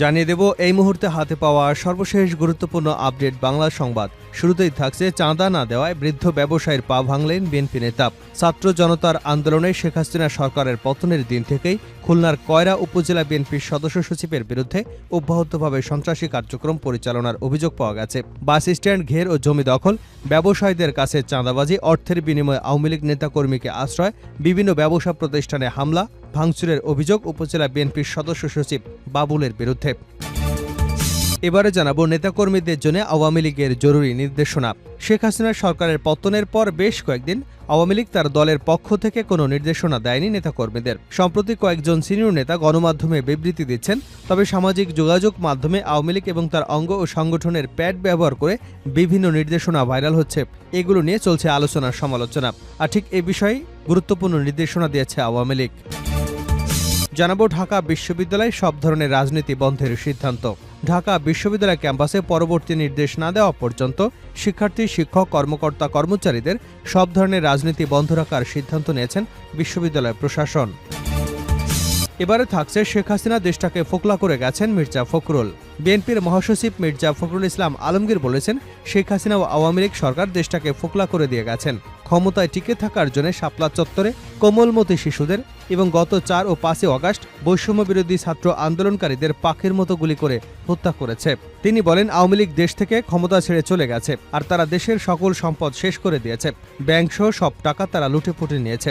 জানিয়ে দেব, এই মুহূর্তে হাতে পাওয়া সর্বশেষ গুরুত্বপূর্ণ আপডেট বাংলা সংবাদ। শুরুতেই থাকছে চাঁদা না দেওয়ায় বৃদ্ধ ব্যবসায়ীর পা ভাঙলেন বিএনপি নেতা। ছাত্র জনতার আন্দোলনে শেখ হাসিনা সরকারের পতনের দিন থেকেই খুলনার কয়রা উপজেলা বিএনপির সদস্য সচিবের বিরুদ্ধে অব্যাহতভাবে সন্ত্রাসী কার্যক্রম পরিচালনার অভিযোগ পাওয়া গেছে। বাস স্ট্যান্ড, ঘের ও জমি দখল, ব্যবসায়ীদের কাছে চাঁদাবাজি, অর্থের বিনিময়ে আওয়ামী লীগ নেতাকর্মীকে আশ্রয়, বিভিন্ন ব্যবসা প্রতিষ্ঠানে হামলা ভাঙচুরের অভিযোগ উপজেলা বিএনপির সদস্য সচিব বাবুলের বিরুদ্ধে। এবারে জানাব নেতাকর্মীদের জন্য আওয়ামী লীগের জরুরি নির্দেশনা। শেখ হাসিনার সরকারের পতনের পর বেশ কয়েকদিন আওয়ামী লীগ তার দলের পক্ষ থেকে কোনো নির্দেশনা দেয়নি নেতাকর্মীদের। সম্প্রতি কয়েকজন সিনিয়র নেতা গণমাধ্যমে বিবৃতি দিচ্ছেন, তবে সামাজিক যোগাযোগ মাধ্যমে আওয়ামী লীগ এবং তার অঙ্গ ও সংগঠনের প্যাড ব্যবহার করে বিভিন্ন নির্দেশনা ভাইরাল হচ্ছে। এগুলো নিয়ে চলছে আলোচনা সমালোচনা আর ঠিক এ বিষয়ে গুরুত্বপূর্ণ নির্দেশনা দিয়েছে আওয়ামী লীগ। জানাব ঢাকা বিশ্ববিদ্যালয়ে সব ধরনের রাজনীতি বন্ধের সিদ্ধান্ত। ঢাকা বিশ্ববিদ্যালয় ক্যাম্পাসে পরবর্তী নির্দেশ না দেওয়া পর্যন্ত শিক্ষার্থী, শিক্ষক, কর্মকর্তা, কর্মচারীদের সব ধরনের রাজনীতি বন্ধ রাখার সিদ্ধান্ত নিয়েছেন বিশ্ববিদ্যালয় প্রশাসন। এবারে থাকছে শেখ হাসিনা দেশটাকে ফোকলা করে গেছেন মির্জা ফখরুল। বিএনপির মহাসচিব মির্জা ফখরুল ইসলাম আলমগীর বলেছেন, শেখ হাসিনা ও আওয়ামী লীগ সরকার দেশটাকে ফোকলা করে দিয়ে গেছেন। ক্ষমতায় টিকে থাকার জন্য শাপলা চত্বরে কোমলমতি শিশুদের এবং গত চার ও পাঁচই অগাস্ট বৈষম্য বিরোধী ছাত্র আন্দোলনকারীদের পাখির মতো গুলি করে হত্যা করেছে। তিনি বলেন, আওয়ামী লীগ দেশ থেকে ক্ষমতা ছেড়ে চলে গেছে আর তারা দেশের সকল সম্পদ শেষ করে দিয়েছে। ব্যাংকসহ সব টাকা তারা লুটে ফুটে নিয়েছে।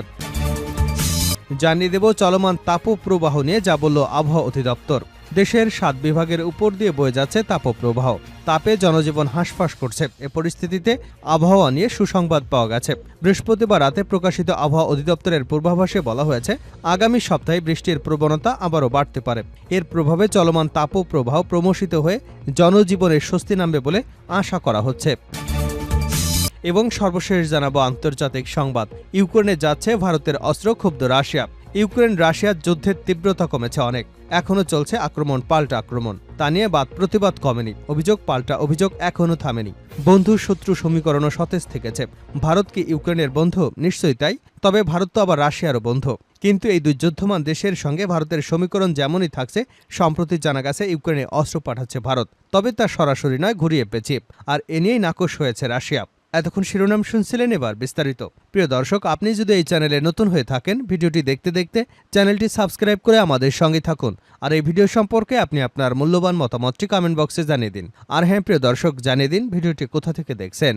জানিয়ে দেব চলমান তাপপ্রবাহ নিয়ে যা বলল আবহাওয়া অধিদপ্তর। দেশের সাত বিভাগের উপর দিয়ে বয়ে যাচ্ছে তাপপ্রবাহ। তাপে জনজীবন হাঁসফাঁস করছে। এ পরিস্থিতিতে আবহাওয়া নিয়ে সুসংবাদ পাওয়া গেছে। বৃহস্পতিবার রাতে প্রকাশিত আবহাওয়া অধিদপ্তরের পূর্বাভাসে বলা হয়েছে, আগামী সপ্তাহে বৃষ্টির প্রবণতা আবারও বাড়তে পারে। এর প্রভাবে চলমান তাপপ্রবাহ প্রমোষিত হয়ে জনজীবনের স্বস্তি নামবে বলে আশা করা হচ্ছে। এবং সর্বশেষ জানাব আন্তর্জাতিক সংবাদ। ইউক্রেনে যাচ্ছে ভারতের অস্ত্র ক্ষুব্ধ রাশিয়া। ইউক্রেন রাশিয়ার যুদ্ধের তীব্রতা কমেছে অনেক। এখনও চলছে আক্রমণ, পাল্টা আক্রমণ। তা নিয়ে বাদ প্রতিবাদ কমেনি। অভিযোগ, পাল্টা অভিযোগ এখনও থামেনি। বন্ধু শত্রু সমীকরণও সতেজ থেকেছে। ভারত কি ইউক্রেনের বন্ধু? নিশ্চয়ই তাই। তবে ভারত তো আবার রাশিয়ারও বন্ধু। কিন্তু এই দুই যুদ্ধমান দেশের সঙ্গে ভারতের সমীকরণ যেমনই থাকছে, সম্প্রতি জানা গেছে ইউক্রেনে অস্ত্র পাঠাচ্ছে ভারত। তবে তা সরাসরি নয়, ঘুরিয়ে পেঁচিয়ে। আর এ নিয়েই নাকশ হয়েছে রাশিয়া। এতক্ষণ শিরোনাম শুনছিলেন এবার বিস্তারিত। প্রিয় দর্শক, আপনি যদি এই চ্যানেলে নতুন হয়ে থাকেন, ভিডিওটি দেখতে দেখতে চ্যানেলটি সাবস্ক্রাইব করে আমাদের সঙ্গে থাকুন। আর এই ভিডিও সম্পর্কে আপনি আপনার মূল্যবান মতামতটি কমেন্ট বক্সে জানিয়ে দিন। আর হ্যাঁ প্রিয় দর্শক, জানিয়ে দিন ভিডিওটি কোথা থেকে দেখছেন।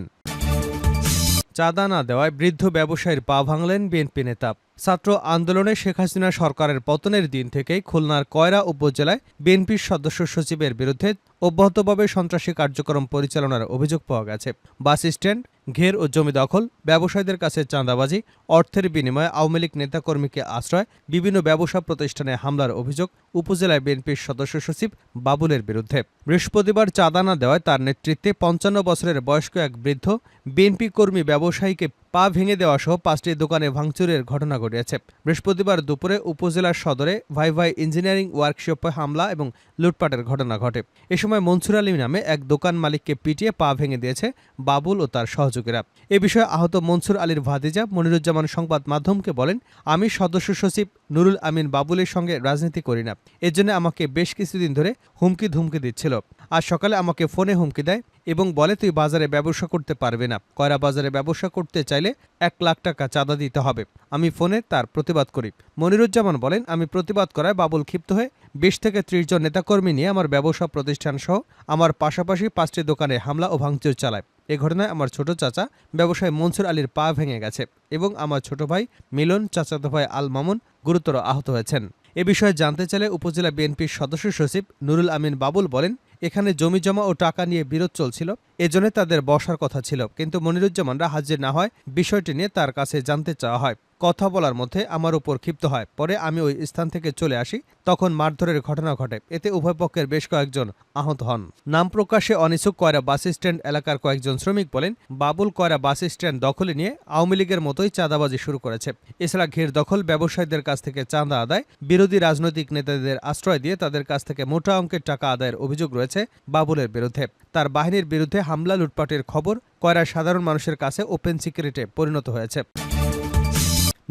চাঁদা না দেওয়ায় বৃদ্ধ ব্যবসায়ীর পা ভাঙলেন বিএনপি নেতা ছাত্র আন্দোলনে শেখ হাসিনা সরকারের পতনের দিন থেকেই খুলনার কয়রা উপজেলায় বিএনপির সদস্য সচিবের বিরুদ্ধে অব্যাহতভাবে সন্ত্রাসী কার্যক্রম পরিচালনার অভিযোগ পাওয়া গেছে। বাস স্ট্যান্ড, ঘের ও জমি দখল, ব্যবসায়ীদের কাছে চাঁদাবাজি, অর্থের বিনিময়ে আওয়ামী লীগ নেতাকর্মীকে আশ্রয়, বিভিন্ন ব্যবসা প্রতিষ্ঠানে হামলার অভিযোগ উপজেলায় বিএনপির সদস্য সচিব বাবুলের বিরুদ্ধে। বৃহস্পতিবার চাঁদা না দেওয়ায় তার নেতৃত্বে পঞ্চান্ন বছরের বয়স্ক এক বৃদ্ধ বিএনপি কর্মী ব্যবসায়ীকে পা ভেঙে দেওয়া সহ পাঁচটি দোকানে ভাঙচুরের ঘটনা ঘটেছে বৃহস্পতিবার দুপুরে উপজেলার সদরে ভাই ভাই ইঞ্জিনিয়ারিং ওয়ার্কশপে হামলা এবং লুটপাটের ঘটনা ঘটে। এ সময় মনসুর আলী নামে এক দোকান মালিককে পিটিয়ে পা ভেঙে দিয়েছে বাবুল ও তার সহযোগীরা। এ বিষয়ে আহত মনসুর আলীর ভাতিজা মনিরুজ্জামান সংবাদ মাধ্যমকে বলেন, আমি সদস্য সচিব নুরুল আমিন বাবুলের সঙ্গে রাজনীতি করি না। এর জন্য আমাকে বেশ কিছুদিন ধরে হুমকি ধুমকি দিচ্ছিল। আজ সকালে আমাকে ফোনে হুমকি দেয় এবং বলে, তুই বাজারে ব্যবসা করতে পারবে না। কয়রা বাজারে ব্যবসা করতে চাইলে এক লাখ টাকা চাঁদা দিতে হবে। আমি ফোনে তার প্রতিবাদ করি। মনিরুজ্জামান বলেন, আমি প্রতিবাদ করায় বাবুল ক্ষিপ্ত হয়ে বিশ থেকে ত্রিশ জন নেতাকর্মী নিয়ে আমার ব্যবসা প্রতিষ্ঠান সহ আমার পাশাপাশি পাঁচটি দোকানে হামলা ও ভাঙচুর চালায়। এ ঘটনায় আমার ছোট চাচা ব্যবসায়ী মনসুর আলীর পা ভেঙে গেছে এবং আমার ছোট ভাই মিলন, চাচাতো ভাই আল মামুন গুরুতর আহত হয়েছেন। এ বিষয়ে জানতে চাইলে উপজেলা বিএনপির সদস্য সচিব নুরুল আমিন বাবুল বলেন এখানে জমি জমা ও টাকা নিয়ে বিরোধ চলছিল, এজন্য তাদের বসার কথা ছিল। কিন্তু মনিরুজ্জামানরা হাজির না হয়, বিষয়টি নিয়ে তার কাছে জানতে চাওয়া হয়। কথা বলার মধ্যে আমার উপর ক্ষিপ্ত হয়। পরে আমি ওই স্থান থেকে চলে আসি, তখন মারধরের ঘটনা ঘটে। এতে উভয় পক্ষের বেশ কয়েকজন আহত হন। নাম প্রকাশে অনিচ্ছুক কয়রা বাস স্ট্যান্ড এলাকার কয়েকজন শ্রমিক বলেন, বাবুল কয়রা বাস স্ট্যান্ড দখলে নিয়ে আওয়ামী লীগের মতোই চাঁদাবাজি শুরু করেছে। এছাড়া ঘের দখল ব্যবসায়ীদের কাছ থেকে চাঁদা আদায়, বিরোধী রাজনৈতিক নেতাদের আশ্রয় দিয়ে তাদের কাছ থেকে মোটা অঙ্কের টাকা আদায়ের অভিযোগ রয়েছে বাবুলের বিরুদ্ধে। তার বাহিনীর বিরুদ্ধে হামলা, লুটপাটের খবর কয়রা সাধারণ মানুষের কাছে ওপেন সিক্রেটে পরিণত হয়েছে।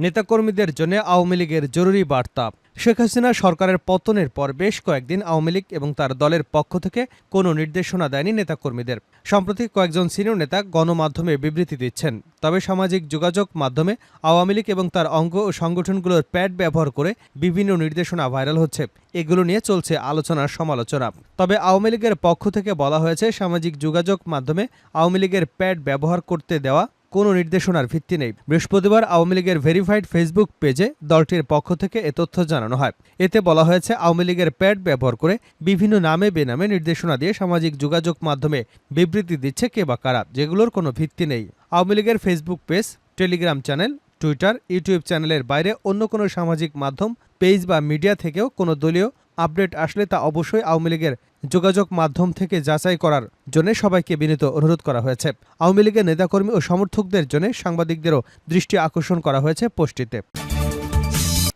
নেতাকর্মীদের জন্য আওয়ামী লীগের জরুরি বার্তা। শেখ হাসিনা সরকারের পতনের পর বেশ কয়েকদিন আওয়ামী লীগ এবং তার দলের পক্ষ থেকে কোনো নির্দেশনা দেয়নি নেতাকর্মীদের। সম্প্রতি কয়েকজন সিনিয়র নেতা গণমাধ্যমে বিবৃতি দিচ্ছেন। তবে সামাজিক যোগাযোগ মাধ্যমে আওয়ামী লীগ এবং তার অঙ্গ ও সংগঠনগুলোর প্যাড ব্যবহার করে বিভিন্ন নির্দেশনা ভাইরাল হচ্ছে। এগুলো নিয়ে চলছে আলোচনার সমালোচনা। তবে আওয়ামী লীগের পক্ষ থেকে বলা হয়েছে, সামাজিক যোগাযোগ মাধ্যমে আওয়ামী লীগের প্যাড ব্যবহার করতে দেওয়া কোনো নির্দেশনার ভিত্তি নেই। বৃহস্পতিবার আওয়ামী লীগের ভেরিফাইড ফেসবুক পেজে দলটির পক্ষ থেকে এ তথ্য জানানো হয়। এতে বলা হয়েছে, আওয়ামী লীগের প্যাড ব্যবহার করে বিভিন্ন নামে বেনামে নির্দেশনা দিয়ে সামাজিক যোগাযোগ মাধ্যমে বিবৃতি দিচ্ছে কে বা কারা, যেগুলোর কোনো ভিত্তি নেই। আওয়ামী লীগের Facebook page, Telegram channel, Twitter, YouTube চ্যানেলের বাইরে অন্য কোনো সামাজিক মাধ্যম, পেজ বা মিডিয়া থেকেও কোনো দলীয় আপডেট আসলে তা অবশ্যই আওয়ামী লীগের যোগাযোগ মাধ্যম থেকে যাচাই করার জন্য সবাইকে বিনীত অনুরোধ করা হয়েছে। আওয়ামী লীগের নেতাকর্মী ও সমর্থকদের জন্য সাংবাদিকদেরও দৃষ্টি আকর্ষণ করা হয়েছে পোস্টটিতে।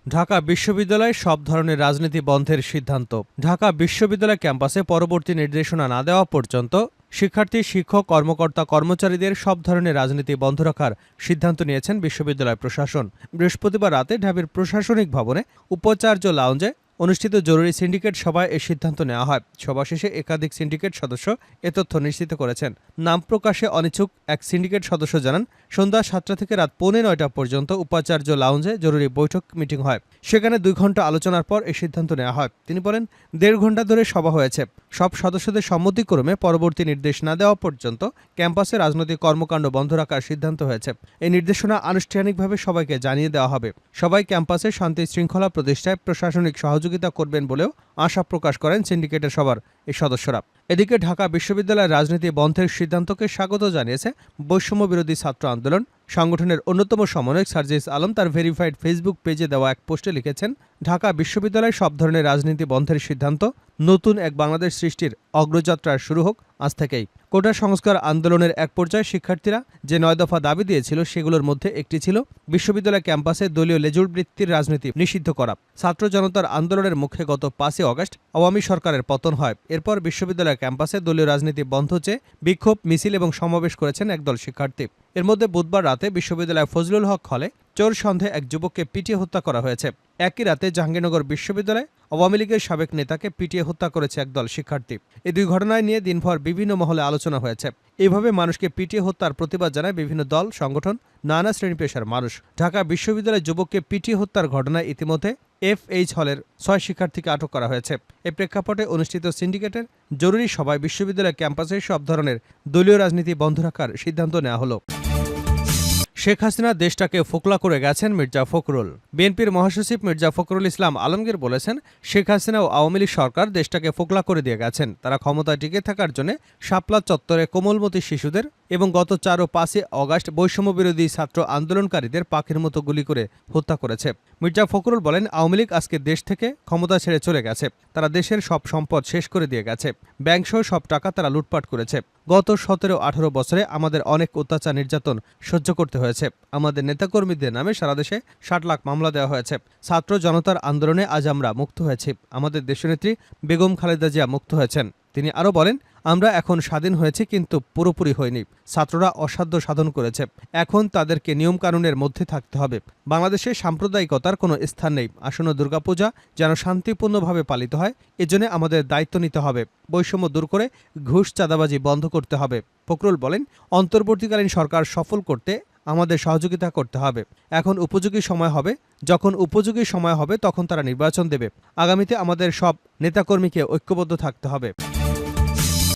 ঢাকা বিশ্ববিদ্যালয়ে সব ধরনের রাজনীতি বন্ধের সিদ্ধান্ত। ঢাকা বিশ্ববিদ্যালয় ক্যাম্পাসে পরবর্তী নির্দেশনা না দেওয়া পর্যন্ত শিক্ষার্থী, শিক্ষক, কর্মকর্তা, কর্মচারীদের সব ধরনের রাজনীতি বন্ধ রাখার সিদ্ধান্ত নিয়েছেন বিশ্ববিদ্যালয় প্রশাসন। বৃহস্পতিবার রাতে ঢাবির প্রশাসনিক ভবনে উপাচার্য লাউঞ্জে অনুষ্ঠিত জরুরি সিন্ডিকেট সভায় এ সিদ্ধান্ত নেওয়া হয়। সভা শেষে একাধিক সিন্ডিকেট সদস্য এ তথ্য নিশ্চিত করেছেন। নাম প্রকাশে অনিচ্ছুক এক সিন্ডিকেট সদস্য জানান, সন্ধ্যা সাতটা থেকে রাত পৌনে নয়টা পর্যন্ত উপাচার্য লাউঞ্জে জরুরি বৈঠক মিটিং হয়। সেখানে দুই ঘণ্টা আলোচনার পর এই সিদ্ধান্ত নেওয়া হয়। তিনি বলেন, দেড় ঘণ্টা ধরে সভা হয়েছে। সব সদস্যদের সম্মতিক্রমে পরবর্তী নির্দেশ না দেওয়া পর্যন্ত ক্যাম্পাসে রাজনৈতিক কর্মকাণ্ড বন্ধ রাখার সিদ্ধান্ত হয়েছে। এই নির্দেশনা আনুষ্ঠানিকভাবে সবাইকে জানিয়ে দেওয়া হবে। সবাই ক্যাম্পাসে শান্তি শৃঙ্খলা প্রতিষ্ঠায় প্রশাসনিক সহযোগিতা করবেন বলেও আশা প্রকাশ করেন সিন্ডিকেটের সবার এই সদস্যরা। এদিকে ঢাকা বিশ্ববিদ্যালয়ের রাজনীতি বন্ধের সিদ্ধান্তকে স্বাগত জানিয়েছে বৈষম্য বিরোধী ছাত্র আন্দোলন। সংগঠনের অন্যতম সমন্বয়ক সার্জিস আলম তার ভেরিফাইড ফেসবুক পেজে দেওয়া এক পোস্টে লিখেছেন, ঢাকা বিশ্ববিদ্যালয়ে সব ধরনের রাজনীতি বন্ধের সিদ্ধান্ত। নতুন এক বাংলাদেশ সৃষ্টির অগ্রযাত্রার শুরু হোক আজ থেকেই। কোটা সংস্কার আন্দোলনের এক পর্যায়ে শিক্ষার্থীরা যে নয় দফা দাবি দিয়েছিল সেগুলোর মধ্যে একটি ছিল বিশ্ববিদ্যালয় ক্যাম্পাসে দলীয় লেজুর বৃত্তির রাজনীতি নিষিদ্ধ করা। ছাত্র জনতার আন্দোলনের মুখে গত পাঁচই অগস্ট আওয়ামী সরকারের পতন হয়। এরপর বিশ্ববিদ্যালয় ক্যাম্পাসে দলীয় রাজনীতি বন্ধ চেয়ে বিক্ষোভ, মিছিল এবং সমাবেশ করেছেন একদল শিক্ষার্থী। এর মধ্যে বুধবার রাতে বিশ্ববিদ্যালয় ফজলুল হক হলে চোর সন্দেহে এক যুবককে পিটিয়ে হত্যা করা হয়েছে। একই রাতে জাহাঙ্গীরনগর বিশ্ববিদ্যালয়ে আওয়ামী লীগের সাবেক নেতাকে পিটিয়ে হত্যা করেছে একদল শিক্ষার্থী। এই দুই ঘটনায় নিয়ে দিনভর বিভিন্ন মহলে আলোচনা হয়েছে। এভাবে মানুষকে পিটিয়ে হত্যার প্রতিবাদ জানায় বিভিন্ন দল, সংগঠন, নানা শ্রেণি পেশার মানুষ। ঢাকা বিশ্ববিদ্যালয়ে যুবককে পিটিয়ে হত্যার ঘটনায় ইতিমধ্যে এফএইচ হলের ছয় শিক্ষার্থীকে আটক করা হয়েছে। এ প্রেক্ষাপটে অনুষ্ঠিত সিন্ডিকেটের জরুরি সভায় বিশ্ববিদ্যালয় ক্যাম্পাসে সব ধরনের দলীয় রাজনীতি বন্ধ রাখার সিদ্ধান্ত নেওয়া হলো। শেখ হাসিনা দেশটাকে ফোকলা করে গেছেন মির্জা ফখরুল। বিএনপির মহাসচিব মির্জা ফখরুল ইসলাম আলমগীর বলেছেন, শেখ হাসিনা ও আওয়ামী লীগ সরকার দেশটাকে ফোকলা করে দিয়ে গেছেন। তারা ক্ষমতায় টিকে থাকার জন্য শাপলা চত্বরে কোমলমতি শিশুদের এবং গত চার ও পাঁচই অগাস্ট বৈষম্য বিরোধী ছাত্র আন্দোলনকারীদের পাখির মতো গুলি করে হত্যা করেছে। মির্জা ফখরুল বলেন, আওয়ামী লীগ আজকে দেশ থেকে ক্ষমতা ছেড়ে চলে গেছে। তারা দেশের সব সম্পদ শেষ করে দিয়ে গেছে। ব্যাংকসহ সব টাকা তারা লুটপাট করেছে। গত সতেরো আঠারো বছরে আমাদের অনেক অত্যাচার, নির্যাতন সহ্য করতে হয়েছে। আমাদের নেতাকর্মীদের নামে সারা দেশে ষাট লাখ মামলা দেওয়া হয়েছে। ছাত্র জনতার আন্দোলনে আজ আমরা মুক্ত হয়েছি। আমাদের দেশনেত্রী বেগম খালেদা জিয়া মুক্ত হয়েছেন। তিনি আরও বলেন, আমরা এখন স্বাধীন হয়েছি, কিন্তু পুরোপুরি হয়নি ছাত্ররা অসাধ্য সাধন করেছে। এখন তাদেরকে নিয়মকানুনের মধ্যে থাকতে হবে। বাংলাদেশে সাম্প্রদায়িকতার কোনো স্থান নেই। আসন্ন দুর্গাপূজা যেন শান্তিপূর্ণভাবে পালিত হয়, এজন্য আমাদের দায়িত্ব নিতে হবে। বৈষম্য দূর করে ঘুষ চাঁদাবাজি বন্ধ করতে হবে। ফখরুল বলেন, অন্তর্বর্তীকালীন সরকার সফল করতে আমাদের সহযোগিতা করতে হবে। এখন উপযোগী সময় হবে। যখন উপযোগী সময় হবে, তখন তারা নির্বাচন দেবে। আগামীতে আমাদের সব নেতাকর্মীকে ঐক্যবদ্ধ থাকতে হবে।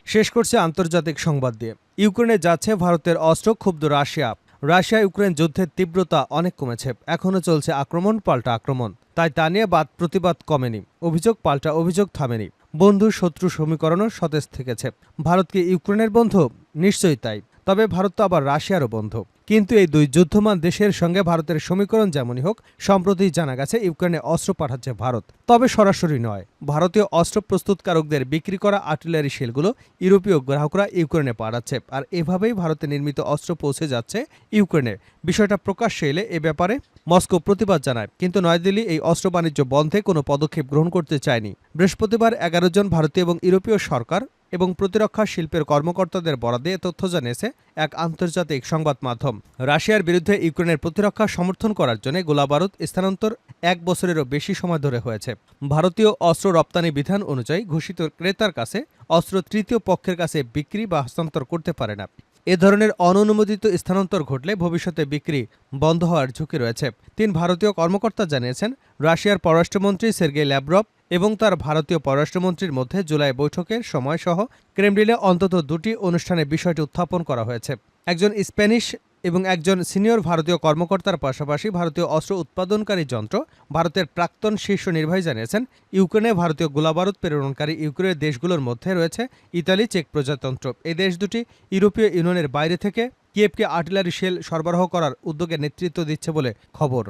শেষ করছে আন্তর্জাতিক সংবাদ দিয়ে। ইউক্রেনে যাচ্ছে ভারতের অস্ত্র ক্ষুব্ধ রাশিয়া। রাশিয়া ইউক্রেন যুদ্ধের তীব্রতা অনেক কমেছে। এখনও চলছে আক্রমণ, পাল্টা আক্রমণ। তাই তা নিয়ে বাদ প্রতিবাদ কমেনি। অভিযোগ, পাল্টা অভিযোগ থামেনি। বন্ধু শত্রু সমীকরণও সতেজ থেকেছে। ভারত কি ইউক্রেনের বন্ধু? নিশ্চয়ই তাই। তবে ভারত তো আবার রাশিয়ারও বন্ধু। কিন্তু এই দুই যুদ্ধমান দেশের সঙ্গে ভারতের সমীকরণ যেমনই হোক, সম্প্রতি জানা গেছে ইউক্রেনে অস্ত্র পাঠাচ্ছে ভারত। তবে সরাসরি নয়, ভারতীয় অস্ত্র প্রস্তুতকারকদের বিক্রি করা আর্টিলারি শেলগুলো ইউরোপীয় গ্রাহকরা ইউক্রেনে পাঠাচ্ছে আর এভাবেই ভারতে নির্মিত অস্ত্র পৌঁছে যাচ্ছে ইউক্রেনে। বিষয়টা প্রকাশ্যে এলে এ ব্যাপারে মস্কো প্রতিবাদ জানায়, কিন্তু নয়াদিল্লি এই অস্ত্র বাণিজ্য বন্ধে কোনো পদক্ষেপ গ্রহণ করতে চায়নি। বৃহস্পতিবার এগারো জন ভারতীয় এবং ইউরোপীয় সরকার এবং প্রতিরক্ষা শিল্পের কর্মকর্তাদের বরাদে তথ্য জানিয়েছে এক আন্তর্জাতিক সংবাদ মাধ্যম। রাশিয়ার বিরুদ্ধে ইউক্রেনের প্রতিরক্ষা সমর্থন করার জন্য গোলাবারুদ স্থানান্তর এক বছরেরও বেশি সময় ধরে হয়েছে। ভারতীয় অস্ত্র রপ্তানি বিধান অনুযায়ী ঘোষিত ক্রেতার কাছে অস্ত্র তৃতীয় পক্ষের কাছে বিক্রি বা হস্তান্তর করতে পারে না। এ ধরনের অননুমোদিত স্থানান্তর ঘটলে ভবিষ্যতে বিক্রি বন্ধ হওয়ার ঝুঁকি রয়েছে। তিন ভারতীয় কর্মকর্তা জানিয়েছেন, রাশিয়ার পররাষ্ট্রমন্ত্রী সের্গেই ল্যাব্রভ এবং তার ভারতীয় পররাষ্ট্রমন্ত্রীর মধ্যে জুলাই বৈঠকের সময়সহ ক্রেমলিনে অন্তত দুটি অনুষ্ঠানে বিষয়টি উত্থাপন করা হয়েছে। একজন স্প্যানিশ এবং একজন সিনিয়র ভারতীয় কর্মকর্তার পাশাপাশি ভারতীয় অস্ত্র উৎপাদনকারী যন্ত্র ভারতের প্রাক্তন শীর্ষ নির্বাহী জানিয়েছেন, ইউক্রেনে ভারতীয় গোলাবারুদ প্রেরণকারী ইউক্রেনের দেশগুলোর মধ্যে রয়েছে ইতালি, চেক প্রজাতন্ত্র। এই দেশ দুটি ইউরোপীয় ইউনিয়নের বাইরে থেকে কিয়েভকে আর্টিলারি শেল সরবরাহ করার উদ্যোগে নেতৃত্ব দিচ্ছে বলে খবর।